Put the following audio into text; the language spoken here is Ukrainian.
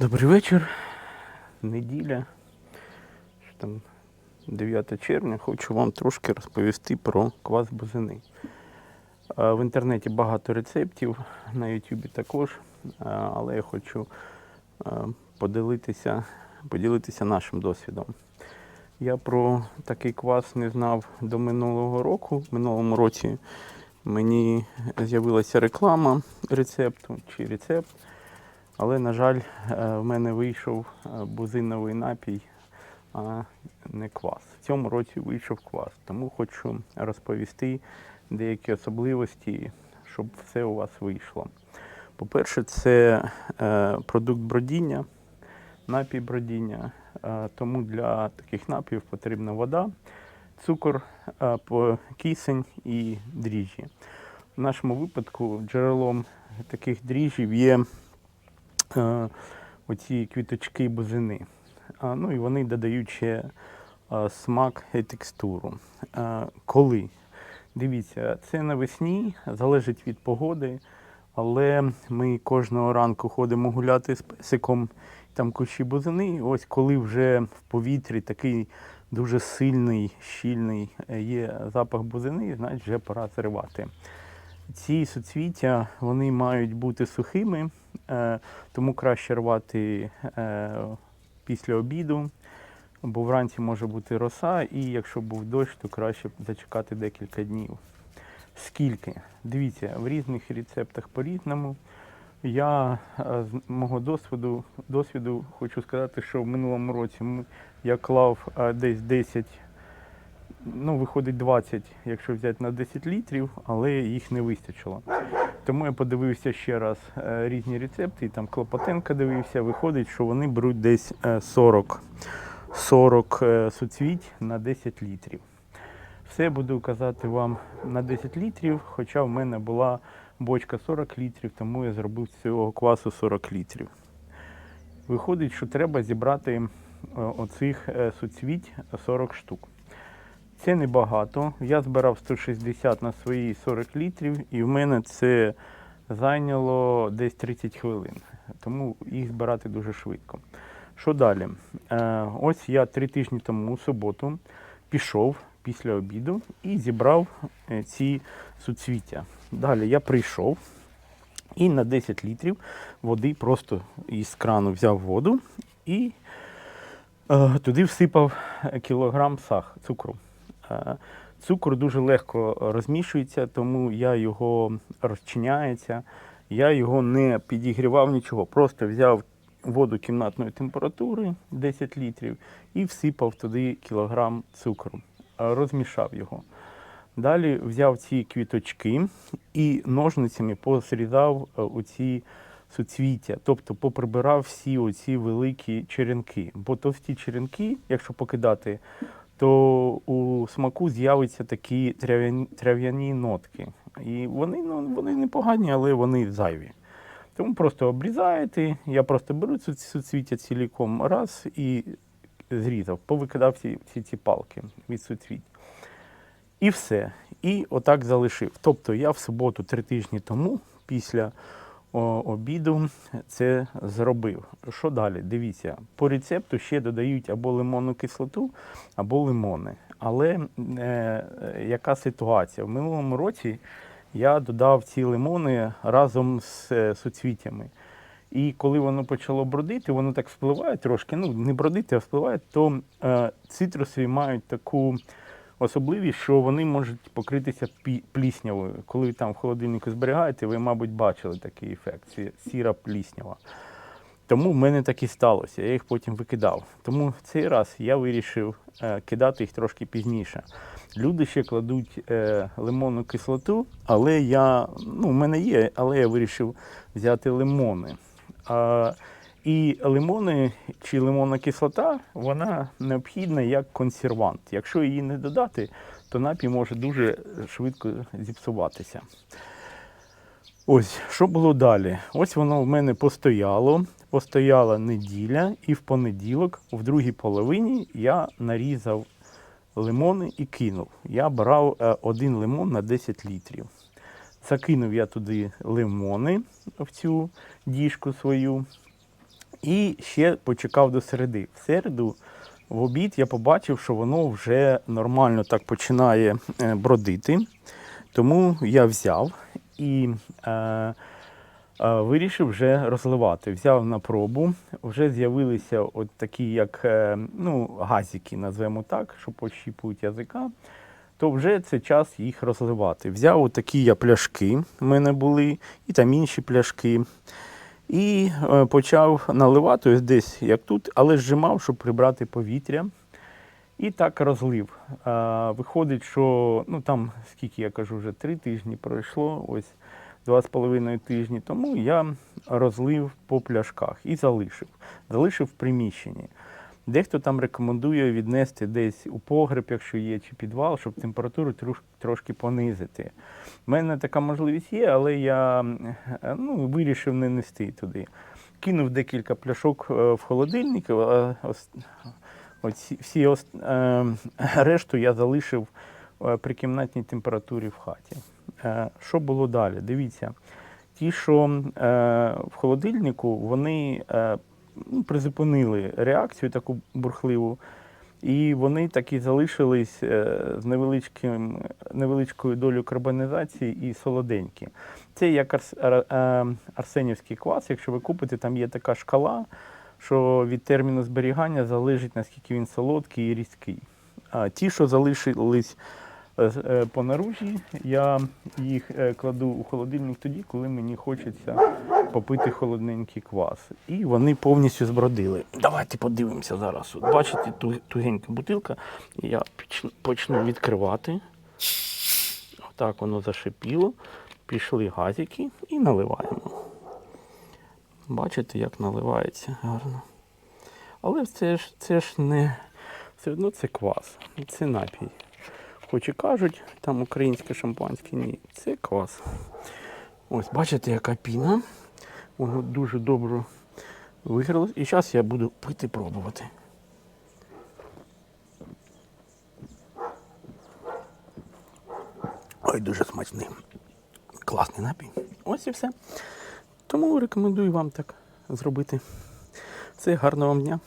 Добрий вечір. Неділя. Що там 9 червня. Хочу вам трошки розповісти про квас бузини. В інтернеті багато рецептів, на Ютубі також, але я хочу поділитися, поділитися нашим досвідом. Я про такий квас не знав до минулого року. В минулому році мені з'явилася реклама рецепту чи рецепт. Але, на жаль, е, в мене вийшов е, бузиновий напій, а не квас. В цьому році вийшов квас. Тому хочу розповісти деякі особливості, щоб все у вас вийшло. По-перше, це е, продукт бродіння, напій бродіння. Тому для таких напіїв потрібна вода, цукор, кисень і дріжджі. В нашому випадку джерелом таких дріжджів є оці квіточки бузини. Ну і вони додають ще е, смак і текстуру. Е, коли? Дивіться, це навесні, залежить від погоди, але ми кожного ранку ходимо гуляти з песиком, там кущі бузини. Ось коли вже в повітрі такий дуже сильний, щільний е, є запах бузини, значить вже пора зривати. Ці суцвіття вони мають бути сухими, е, тому краще рвати е, після обіду, бо вранці може бути роса, і якщо був дощ, то краще зачекати декілька днів. Скільки? Дивіться, в різних рецептах по-різному. Я е, з мого досвіду, досвіду хочу сказати, що в минулому році я клав десь 10 ну, виходить 20, якщо взяти на 10 літрів, але їх не вистачило. Тому я подивився ще раз е, різні рецепти, і там Клопотенка дивився, виходить, що вони беруть десь е, 40, 40 е, суцвіть на 10 літрів. Все буду казати вам на 10 літрів, хоча в мене була бочка 40 літрів, тому я зробив з цього квасу 40 літрів. Виходить, що треба зібрати оцих суцвіть 40 штук. Це небагато. Я збирав 160 на свої 40 літрів, і в мене це зайняло десь 30 хвилин. Тому їх збирати дуже швидко. Що далі? Е, ось я три тижні тому у суботу пішов після обіду і зібрав е, ці суцвіття. Далі я прийшов і на 10 літрів води просто із крану взяв воду і е, туди всипав кілограм сах, цукру. Е, Цукор дуже легко розмішується, тому я його розчиняється. Я його не підігрівав нічого. Просто взяв воду кімнатної температури 10 літрів і всипав туди кілограм цукру. Е, Розмішав його. Далі взяв ці квіточки і ножницями посрізав е, оці суцвіття, тобто поприбирав всі оці великі черенки. Бо товсті черенки, якщо покидати, то у смаку з'являться такі трав'яні, нотки. І вони, ну, вони непогані, але вони зайві. Тому просто обрізаєте. Я просто беру цю суцвіття ціліком раз і зрізав, повикидав всі, всі ці палки від суцвіть. І все. І отак залишив. Тобто я в суботу, три тижні тому, після обіду, це зробив. Що далі? Дивіться, по рецепту ще додають або лимонну кислоту, або лимони. Але е, яка ситуація? В минулому році я додав ці лимони разом з е, суцвіттями. І коли воно почало бродити, воно так впливає трошки, ну не бродити, а впливає, то е, цитрусові мають таку особливість, що вони можуть покритися пліснявою. Коли там в холодильнику зберігаєте, ви, мабуть, бачили такий ефект, сіра пліснява. Тому в мене так і сталося, я їх потім викидав. Тому в цей раз я вирішив е, кидати їх трошки пізніше. Люди ще кладуть е, лимонну кислоту, але я, ну, в мене є, але я вирішив взяти лимони. А, і лимони чи лимонна кислота, вона необхідна як консервант. Якщо її не додати, то напій може дуже швидко зіпсуватися. Ось, що було далі? Ось воно в мене постояло, постояла неділя, і в понеділок, в другій половині, я нарізав лимони і кинув. Я брав е, один лимон на 10 літрів. Закинув я туди лимони в цю діжку свою. І ще почекав до середи. В середу в обід я побачив, що воно вже нормально так починає е, бродити. Тому я взяв і е, е, вирішив вже розливати. Взяв на пробу. Вже з'явилися от такі, як е, ну, газики, назвемо так, що пощіпують язика. То вже це час їх розливати. Взяв отакі я пляшки, в мене були, і там інші пляшки. І е, почав наливати десь як тут, але зжимав, щоб прибрати повітря. І так розлив. Виходить, що ну там скільки я кажу, вже три тижні пройшло, ось два з половиною тижні. Тому я розлив по пляшках і залишив. Залишив в приміщенні. Дехто там рекомендує віднести десь у погреб, якщо є, чи підвал, щоб температуру трош- трошки понизити. У мене така можливість є, але я ну, вирішив не нести туди. Кинув декілька пляшок е, в холодильник, а всі е, решту я залишив е, при кімнатній температурі в хаті. Що було далі? Дивіться, ті, що в холодильнику, вони призупинили реакцію таку бурхливу. І вони так залишились е, з невеличким, невеличкою долею карбонізації і солоденькі. Це як е, арсенівський квас. Якщо ви купите, там є така шкала, що від терміну зберігання залежить, наскільки він солодкий і різкий. А ті, що залишились по наружі, я їх е, кладу у холодильник тоді, коли мені хочеться попити холодненький квас. І вони повністю збродили. Давайте подивимося зараз. От бачите, тугенька бутилка. Я почну відкривати. Отак воно зашипіло. Пішли газики і наливаємо. Бачите, як наливається гарно. Але це ж, це ж не все одно це квас, це напій. Хоч і кажуть, там українське шампанське, ні, це квас. Ось, бачите, яка піна. Воно дуже добре вигралось. І зараз я буду пити пробувати. Ой, дуже смачний. Класний напій. Ось і все. Тому рекомендую вам так зробити. Все, гарного вам дня.